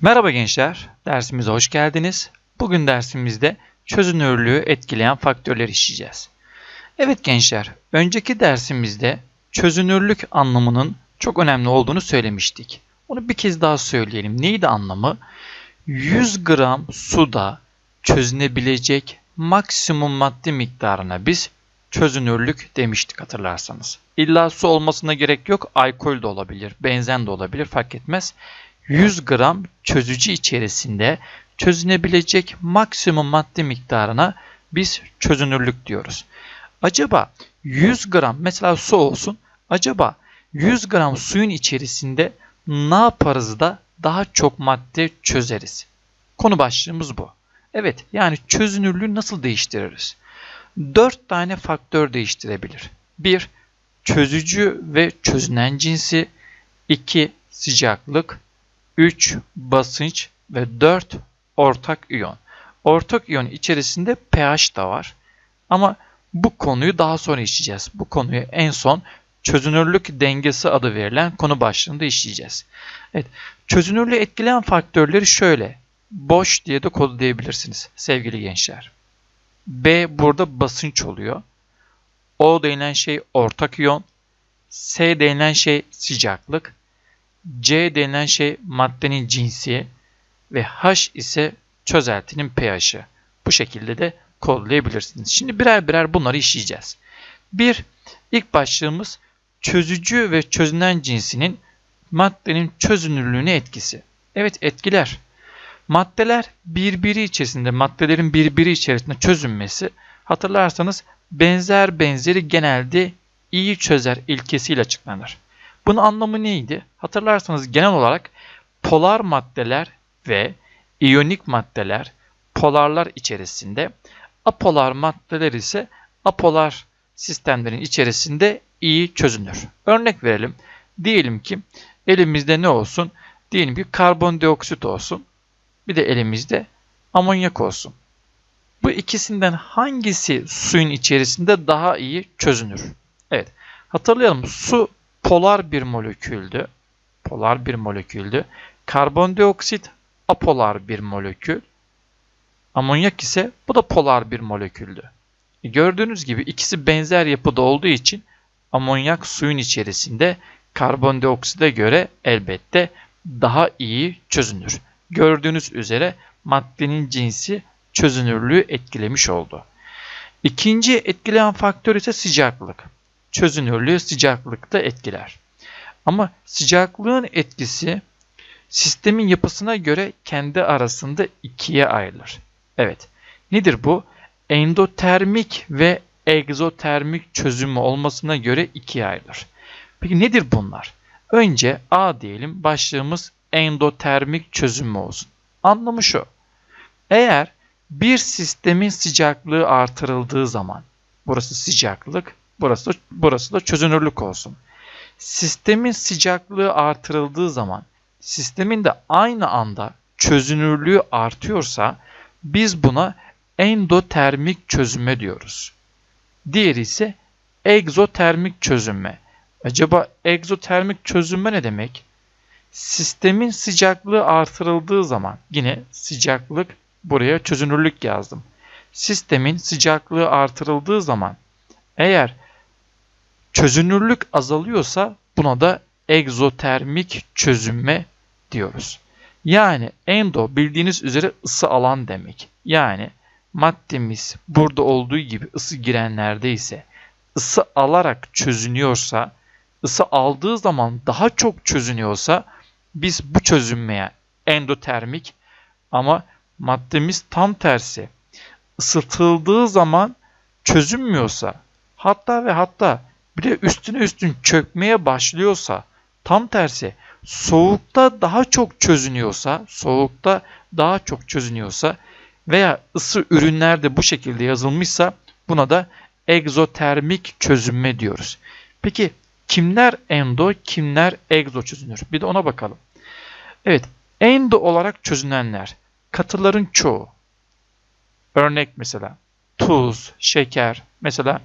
Merhaba gençler, dersimize hoş geldiniz. Bugün dersimizde çözünürlüğü etkileyen faktörler işleyeceğiz. Evet gençler, önceki dersimizde çözünürlük anlamının çok önemli olduğunu söylemiştik. Onu bir kez daha söyleyelim. Neydi anlamı? 100 gram suda çözünebilecek maksimum madde miktarına biz çözünürlük demiştik hatırlarsanız. İlla su olmasına gerek yok. Alkol de olabilir, benzen de olabilir fark etmez. 100 gram çözücü içerisinde çözünebilecek maksimum madde miktarına biz çözünürlük diyoruz. Acaba 100 gram mesela su olsun. Acaba 100 gram suyun içerisinde ne yaparız da daha çok madde çözeriz? Konu başlığımız bu. Evet yani çözünürlüğü nasıl değiştiririz? 4 tane faktör değiştirebilir. 1. Çözücü ve çözünen cinsi. 2. Sıcaklık. 3 basınç ve 4 ortak iyon. Ortak iyon içerisinde pH da var. Ama bu konuyu daha sonra işleyeceğiz. Bu konuyu en son çözünürlük dengesi adı verilen konu başlığında işleyeceğiz. Evet, çözünürlüğü etkileyen faktörleri şöyle. Boş diye de kodlayabilirsiniz sevgili gençler. B burada basınç oluyor. O denilen şey ortak iyon. S denilen şey sıcaklık. C denilen şey maddenin cinsi ve H ise çözeltinin pH'i. Bu şekilde de kodlayabilirsiniz. Şimdi birer birer bunları işleyeceğiz. Bir, ilk başlığımız çözücü ve çözünen cinsinin maddenin çözünürlüğüne etkisi. Evet etkiler. Maddeler birbiri içerisinde, maddelerin birbiri içerisinde çözünmesi hatırlarsanız benzer benzeri genelde iyi çözer ilkesiyle açıklanır. Bunun anlamı neydi? Hatırlarsanız genel olarak polar maddeler ve iyonik maddeler polarlar içerisinde, apolar maddeler ise apolar sistemlerin içerisinde iyi çözünür. Örnek verelim. Diyelim ki elimizde ne olsun? Diyelim ki karbondioksit olsun. Bir de elimizde amonyak olsun. Bu ikisinden hangisi suyun içerisinde daha iyi çözünür? Evet. Hatırlayalım. Su polar bir moleküldü. Polar bir moleküldü. Karbondioksit apolar bir molekül. Amonyak ise bu da polar bir moleküldü. E gördüğünüz gibi ikisi benzer yapıda olduğu için amonyak suyun içerisinde karbondiokside göre elbette daha iyi çözünür. Gördüğünüz üzere maddenin cinsi çözünürlüğü etkilemiş oldu. İkinci etkileyen faktör ise sıcaklık çözünürlüğü sıcaklıkta etkiler. Ama sıcaklığın etkisi sistemin yapısına göre kendi arasında ikiye ayrılır. Evet. Nedir bu? Endotermik ve egzotermik çözümü olmasına göre ikiye ayrılır. Peki nedir bunlar? Önce A diyelim başlığımız endotermik çözümü olsun. Anlamı şu. Eğer bir sistemin sıcaklığı artırıldığı zaman burası sıcaklık Burası da, burası da çözünürlük olsun. Sistemin sıcaklığı artırıldığı zaman sistemin de aynı anda çözünürlüğü artıyorsa biz buna endotermik çözünme diyoruz. Diğeri ise egzotermik çözünme. Acaba egzotermik çözünme ne demek? Sistemin sıcaklığı artırıldığı zaman yine sıcaklık buraya çözünürlük yazdım. Sistemin sıcaklığı artırıldığı zaman eğer Çözünürlük azalıyorsa buna da egzotermik çözünme diyoruz. Yani endo bildiğiniz üzere ısı alan demek. Yani maddemiz burada olduğu gibi ısı girenlerde ise ısı alarak çözünüyorsa, ısı aldığı zaman daha çok çözünüyorsa biz bu çözünmeye endotermik ama maddemiz tam tersi ısıtıldığı zaman çözünmüyorsa hatta ve hatta bir de üstüne üstün çökmeye başlıyorsa tam tersi soğukta daha çok çözünüyorsa soğukta daha çok çözünüyorsa veya ısı ürünlerde bu şekilde yazılmışsa buna da egzotermik çözünme diyoruz. Peki kimler endo kimler egzo çözünür? Bir de ona bakalım. Evet endo olarak çözünenler katıların çoğu. Örnek mesela tuz, şeker mesela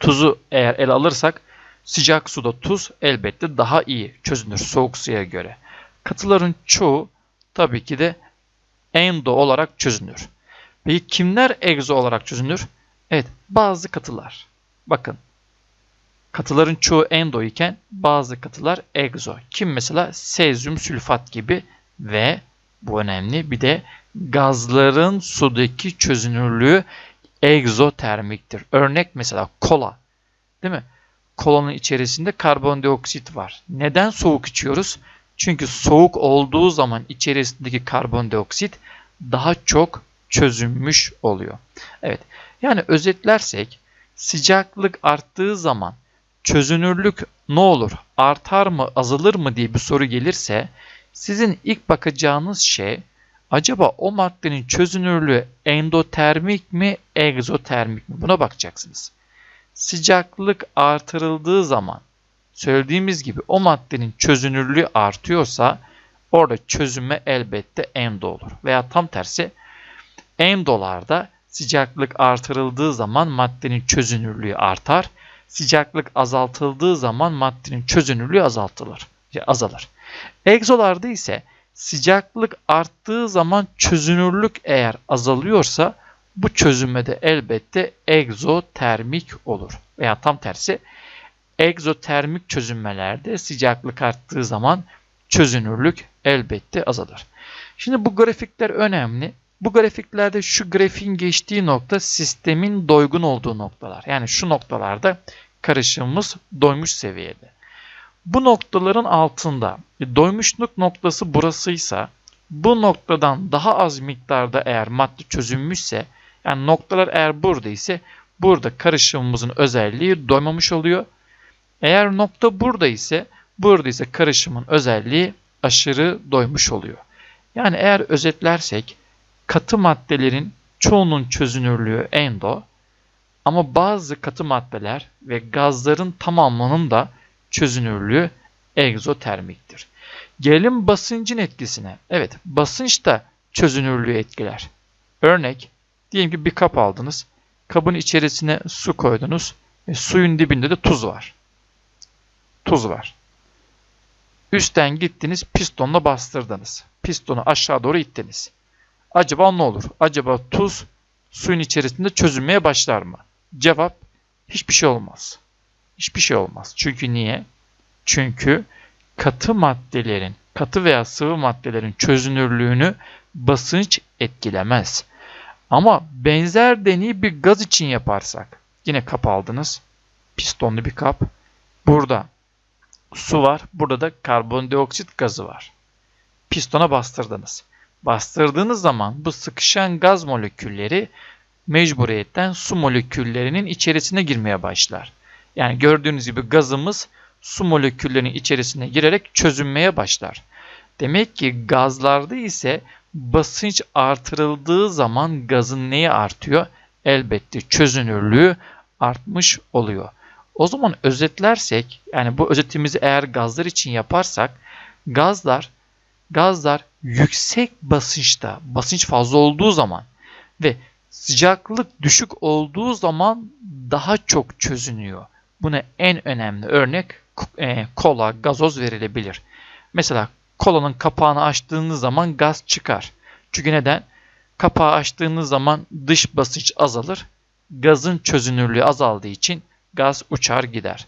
Tuzu eğer el alırsak sıcak suda tuz elbette daha iyi çözünür soğuk suya göre. Katıların çoğu tabii ki de endo olarak çözünür. Peki kimler egzo olarak çözünür? Evet bazı katılar. Bakın katıların çoğu endo iken bazı katılar egzo. Kim mesela? Sezyum sülfat gibi ve bu önemli bir de gazların sudaki çözünürlüğü egzotermiktir. Örnek mesela kola. Değil mi? Kolanın içerisinde karbondioksit var. Neden soğuk içiyoruz? Çünkü soğuk olduğu zaman içerisindeki karbondioksit daha çok çözünmüş oluyor. Evet. Yani özetlersek sıcaklık arttığı zaman çözünürlük ne olur? Artar mı, azalır mı diye bir soru gelirse sizin ilk bakacağınız şey acaba o maddenin çözünürlüğü endotermik mi, egzotermik mi? Buna bakacaksınız. Sıcaklık artırıldığı zaman söylediğimiz gibi o maddenin çözünürlüğü artıyorsa orada çözünme elbette endo olur. Veya tam tersi endolarda sıcaklık artırıldığı zaman maddenin çözünürlüğü artar. Sıcaklık azaltıldığı zaman maddenin çözünürlüğü azaltılır, azalır. Egzolarda ise sıcaklık arttığı zaman çözünürlük eğer azalıyorsa bu çözünmede elbette egzotermik olur. Veya tam tersi egzotermik çözünmelerde sıcaklık arttığı zaman çözünürlük elbette azalır. Şimdi bu grafikler önemli. Bu grafiklerde şu grafiğin geçtiği nokta sistemin doygun olduğu noktalar. Yani şu noktalarda karışımımız doymuş seviyede. Bu noktaların altında doymuşluk noktası burasıysa bu noktadan daha az miktarda eğer madde çözünmüşse yani noktalar eğer burada ise burada karışımımızın özelliği doymamış oluyor. Eğer nokta burada ise burada ise karışımın özelliği aşırı doymuş oluyor. Yani eğer özetlersek katı maddelerin çoğunun çözünürlüğü endo ama bazı katı maddeler ve gazların tamamının da çözünürlüğü egzotermiktir. Gelelim basıncın etkisine. Evet basınç da çözünürlüğü etkiler. Örnek diyelim ki bir kap aldınız. Kabın içerisine su koydunuz. ve suyun dibinde de tuz var. Tuz var. Üstten gittiniz pistonla bastırdınız. Pistonu aşağı doğru ittiniz. Acaba ne olur? Acaba tuz suyun içerisinde çözülmeye başlar mı? Cevap hiçbir şey olmaz. Hiçbir şey olmaz. Çünkü niye? Çünkü katı maddelerin, katı veya sıvı maddelerin çözünürlüğünü basınç etkilemez. Ama benzer deneyi bir gaz için yaparsak, yine kap aldınız, pistonlu bir kap. Burada su var, burada da karbondioksit gazı var. Pistona bastırdınız. Bastırdığınız zaman bu sıkışan gaz molekülleri mecburiyetten su moleküllerinin içerisine girmeye başlar. Yani gördüğünüz gibi gazımız su moleküllerinin içerisine girerek çözünmeye başlar. Demek ki gazlarda ise basınç artırıldığı zaman gazın neyi artıyor? Elbette çözünürlüğü artmış oluyor. O zaman özetlersek yani bu özetimizi eğer gazlar için yaparsak gazlar gazlar yüksek basınçta basınç fazla olduğu zaman ve sıcaklık düşük olduğu zaman daha çok çözünüyor. Buna en önemli örnek e, kola, gazoz verilebilir. Mesela kolanın kapağını açtığınız zaman gaz çıkar. Çünkü neden? Kapağı açtığınız zaman dış basınç azalır. Gazın çözünürlüğü azaldığı için gaz uçar gider.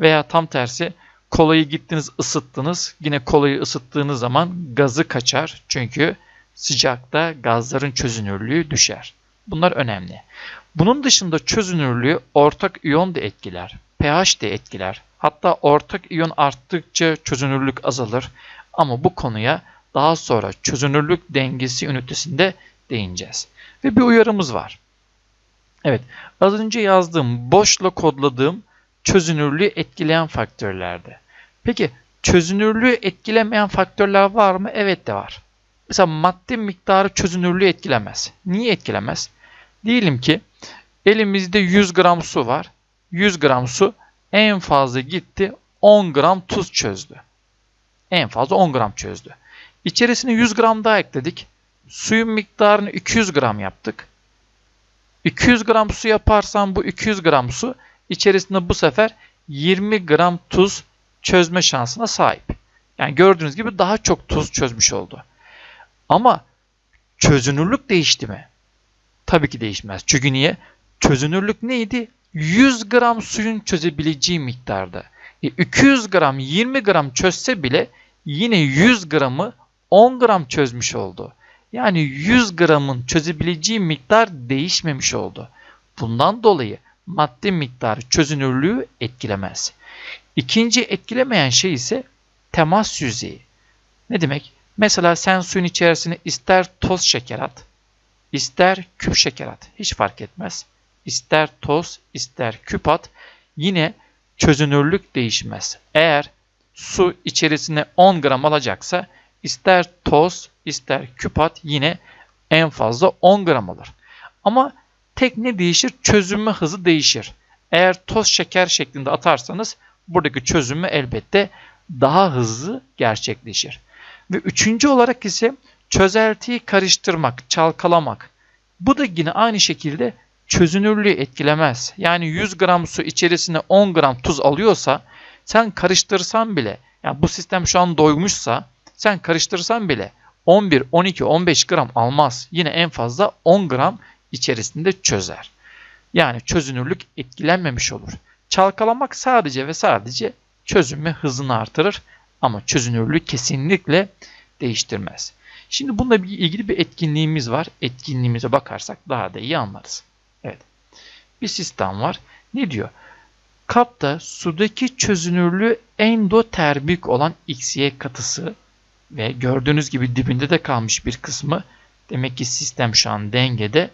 Veya tam tersi kolayı gittiniz ısıttınız. Yine kolayı ısıttığınız zaman gazı kaçar. Çünkü sıcakta gazların çözünürlüğü düşer. Bunlar önemli. Bunun dışında çözünürlüğü ortak iyon da etkiler. pH de etkiler. Hatta ortak iyon arttıkça çözünürlük azalır. Ama bu konuya daha sonra çözünürlük dengesi ünitesinde değineceğiz. Ve bir uyarımız var. Evet, az önce yazdığım, boşla kodladığım çözünürlüğü etkileyen faktörlerde. Peki çözünürlüğü etkilemeyen faktörler var mı? Evet de var. Mesela madde miktarı çözünürlüğü etkilemez. Niye etkilemez? Diyelim ki elimizde 100 gram su var. 100 gram su en fazla gitti 10 gram tuz çözdü. En fazla 10 gram çözdü. İçerisine 100 gram daha ekledik. Suyun miktarını 200 gram yaptık. 200 gram su yaparsam bu 200 gram su içerisinde bu sefer 20 gram tuz çözme şansına sahip. Yani gördüğünüz gibi daha çok tuz çözmüş oldu. Ama çözünürlük değişti mi? Tabii ki değişmez. Çünkü niye? Çözünürlük neydi? 100 gram suyun çözebileceği miktarda. E 200 gram 20 gram çözse bile yine 100 gramı 10 gram çözmüş oldu. Yani 100 gramın çözebileceği miktar değişmemiş oldu. Bundan dolayı madde miktarı çözünürlüğü etkilemez. İkinci etkilemeyen şey ise temas yüzeyi. Ne demek? Mesela sen suyun içerisine ister toz şeker at, ister küp şeker at. Hiç fark etmez. İster toz, ister küp at. Yine çözünürlük değişmez. Eğer su içerisine 10 gram alacaksa ister toz, ister küp at yine en fazla 10 gram alır. Ama tek ne değişir? Çözünme hızı değişir. Eğer toz şeker şeklinde atarsanız buradaki çözünme elbette daha hızlı gerçekleşir. Ve üçüncü olarak ise çözeltiyi karıştırmak, çalkalamak. Bu da yine aynı şekilde çözünürlüğü etkilemez. Yani 100 gram su içerisine 10 gram tuz alıyorsa sen karıştırsan bile yani bu sistem şu an doymuşsa sen karıştırsan bile 11, 12, 15 gram almaz. Yine en fazla 10 gram içerisinde çözer. Yani çözünürlük etkilenmemiş olur. Çalkalamak sadece ve sadece çözünme hızını artırır ama çözünürlüğü kesinlikle değiştirmez. Şimdi bununla ilgili bir etkinliğimiz var. Etkinliğimize bakarsak daha da iyi anlarız. Evet. Bir sistem var. Ne diyor? Kapta sudaki çözünürlüğü endotermik olan XY katısı ve gördüğünüz gibi dibinde de kalmış bir kısmı demek ki sistem şu an dengede.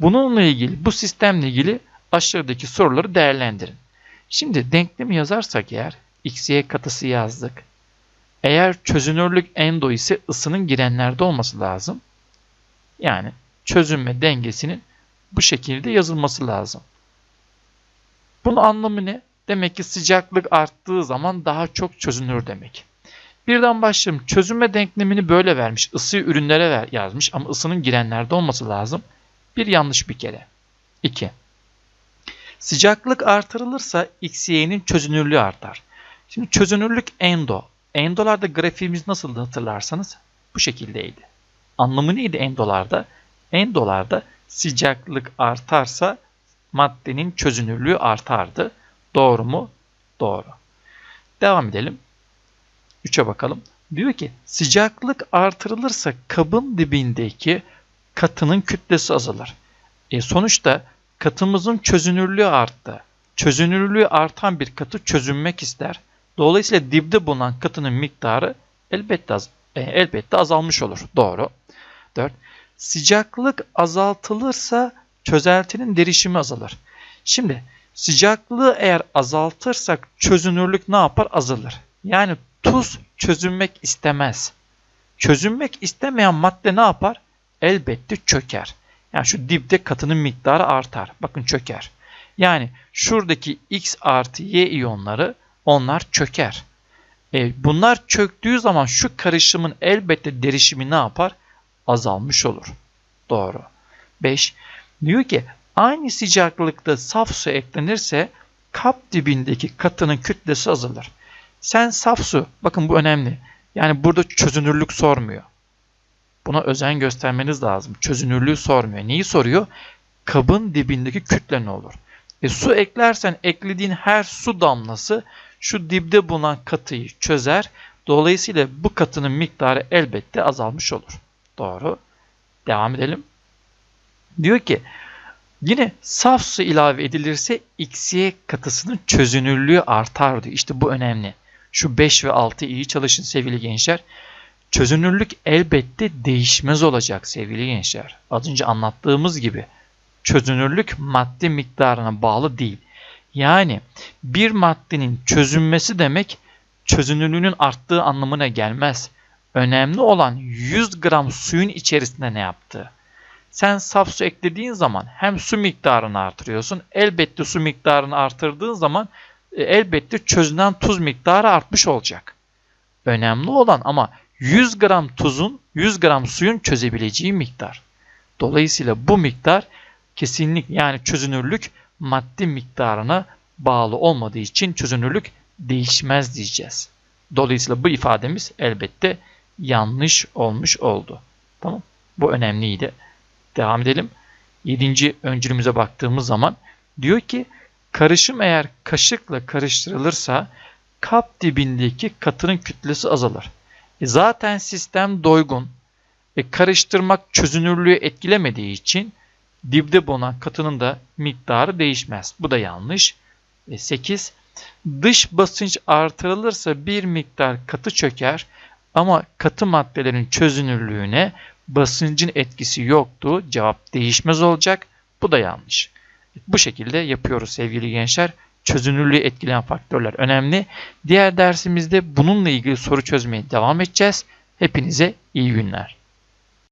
Bununla ilgili bu sistemle ilgili aşağıdaki soruları değerlendirin. Şimdi denklemi yazarsak eğer XY katısı yazdık. Eğer çözünürlük endo ise ısının girenlerde olması lazım. Yani çözünme dengesinin bu şekilde yazılması lazım. Bunun anlamı ne? Demek ki sıcaklık arttığı zaman daha çok çözünür demek. Birden başlayalım. Çözünme denklemini böyle vermiş. Isıyı ürünlere ver, yazmış ama ısının girenlerde olması lazım. Bir yanlış bir kere. 2. Sıcaklık artırılırsa XY'nin çözünürlüğü artar. Şimdi çözünürlük endo. Endolarda grafiğimiz nasıldı hatırlarsanız bu şekildeydi. Anlamı neydi endolarda? Endolarda sıcaklık artarsa maddenin çözünürlüğü artardı. Doğru mu? Doğru. Devam edelim. 3'e bakalım. Diyor ki sıcaklık artırılırsa kabın dibindeki katının kütlesi azalır. E sonuçta katımızın çözünürlüğü arttı. Çözünürlüğü artan bir katı çözünmek ister. Dolayısıyla dibde bulunan katının miktarı elbette, az, e, elbette azalmış olur. Doğru. 4. Sıcaklık azaltılırsa çözeltinin derişimi azalır. Şimdi sıcaklığı eğer azaltırsak çözünürlük ne yapar? Azalır. Yani tuz çözünmek istemez. Çözünmek istemeyen madde ne yapar? Elbette çöker. Yani şu dipte katının miktarı artar. Bakın çöker. Yani şuradaki X artı Y iyonları onlar çöker. E, bunlar çöktüğü zaman şu karışımın elbette derişimi ne yapar? Azalmış olur. Doğru. 5. Diyor ki aynı sıcaklıkta saf su eklenirse kap dibindeki katının kütlesi azalır. Sen saf su, bakın bu önemli. Yani burada çözünürlük sormuyor. Buna özen göstermeniz lazım. Çözünürlüğü sormuyor. Neyi soruyor? Kabın dibindeki kütle ne olur? E, su eklersen eklediğin her su damlası şu dibde bulunan katıyı çözer. Dolayısıyla bu katının miktarı elbette azalmış olur. Doğru. Devam edelim. Diyor ki yine saf su ilave edilirse XY katısının çözünürlüğü artar diyor. İşte bu önemli. Şu 5 ve 6 iyi çalışın sevgili gençler. Çözünürlük elbette değişmez olacak sevgili gençler. Az önce anlattığımız gibi çözünürlük madde miktarına bağlı değil. Yani bir maddenin çözünmesi demek çözünürlüğünün arttığı anlamına gelmez. Önemli olan 100 gram suyun içerisinde ne yaptığı. Sen saf su eklediğin zaman hem su miktarını artırıyorsun. Elbette su miktarını artırdığın zaman e, elbette çözünen tuz miktarı artmış olacak. Önemli olan ama 100 gram tuzun 100 gram suyun çözebileceği miktar. Dolayısıyla bu miktar kesinlik yani çözünürlük madde miktarına bağlı olmadığı için çözünürlük değişmez diyeceğiz. Dolayısıyla bu ifademiz elbette yanlış olmuş oldu. Tamam. Bu önemliydi. Devam edelim. Yedinci öncülümüze baktığımız zaman diyor ki karışım eğer kaşıkla karıştırılırsa kap dibindeki katının kütlesi azalır. E zaten sistem doygun. E karıştırmak çözünürlüğü etkilemediği için dibde bulunan katının da miktarı değişmez. Bu da yanlış. E 8. Dış basınç artırılırsa bir miktar katı çöker ama katı maddelerin çözünürlüğüne basıncın etkisi yoktu. Cevap değişmez olacak. Bu da yanlış. Bu şekilde yapıyoruz sevgili gençler. Çözünürlüğü etkileyen faktörler önemli. Diğer dersimizde bununla ilgili soru çözmeye devam edeceğiz. Hepinize iyi günler.